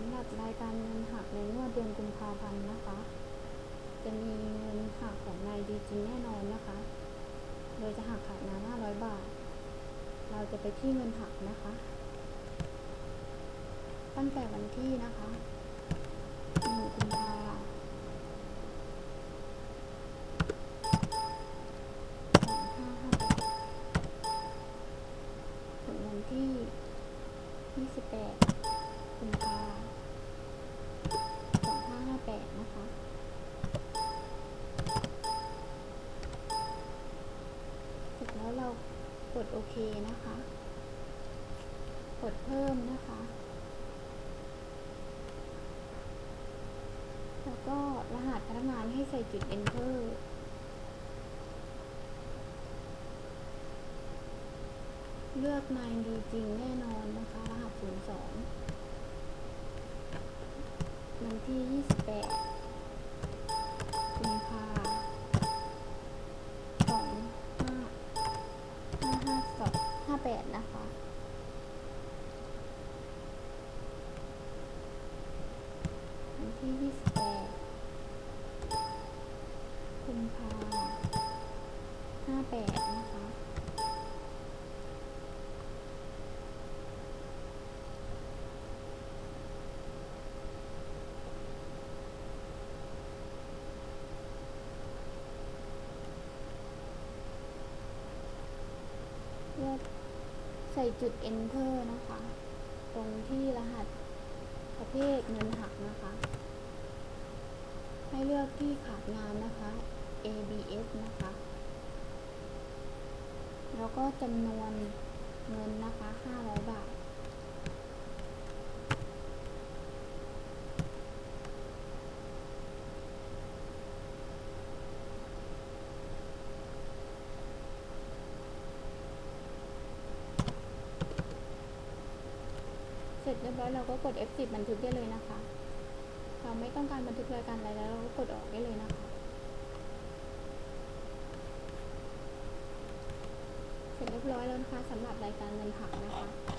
ำหรับรายการเงินหักในงวดเดือนกุมภาพันธ์นะคะ จะมีเงินหักของนายดีจริงแน่นอนนะคะ โดยจะหักขาดนา500บาท เราจะไปที่เงินหักนะคะ ตั้งแต่วันที่นะคะ1กุมภา2558ถึงวันที่28 กุมภา2558นะคะ เสร็จแล้วเรากดโอเคนะคะ กดเพิ่มนะคะ แล้วก็รหัสพนักงานให้ใส่จุด enter เลือกนายดีจริงแน่นอนนะคะ รหัส02 ที่28กุมภาห้าแปดนะคะเลือกใส่จุด enter นะคะ ตรงที่รหัสประเภทเงินหักนะคะ ให้เลือกที่ขาดงานนะคะ ABS นะคะ แล้วก็จำนวนเงินนะคะ 500 บาท เสร็จเรียบร้อยเราก็กด F10 บันทึกได้เลยนะคะ เราไม่ต้องการบันทึกรายการอะไรแล้วเราก็กดออกได้เลยนะคะ เสร็จเรียบร้อยแล้วนะคะสำหรับรายการเงินหักนะคะ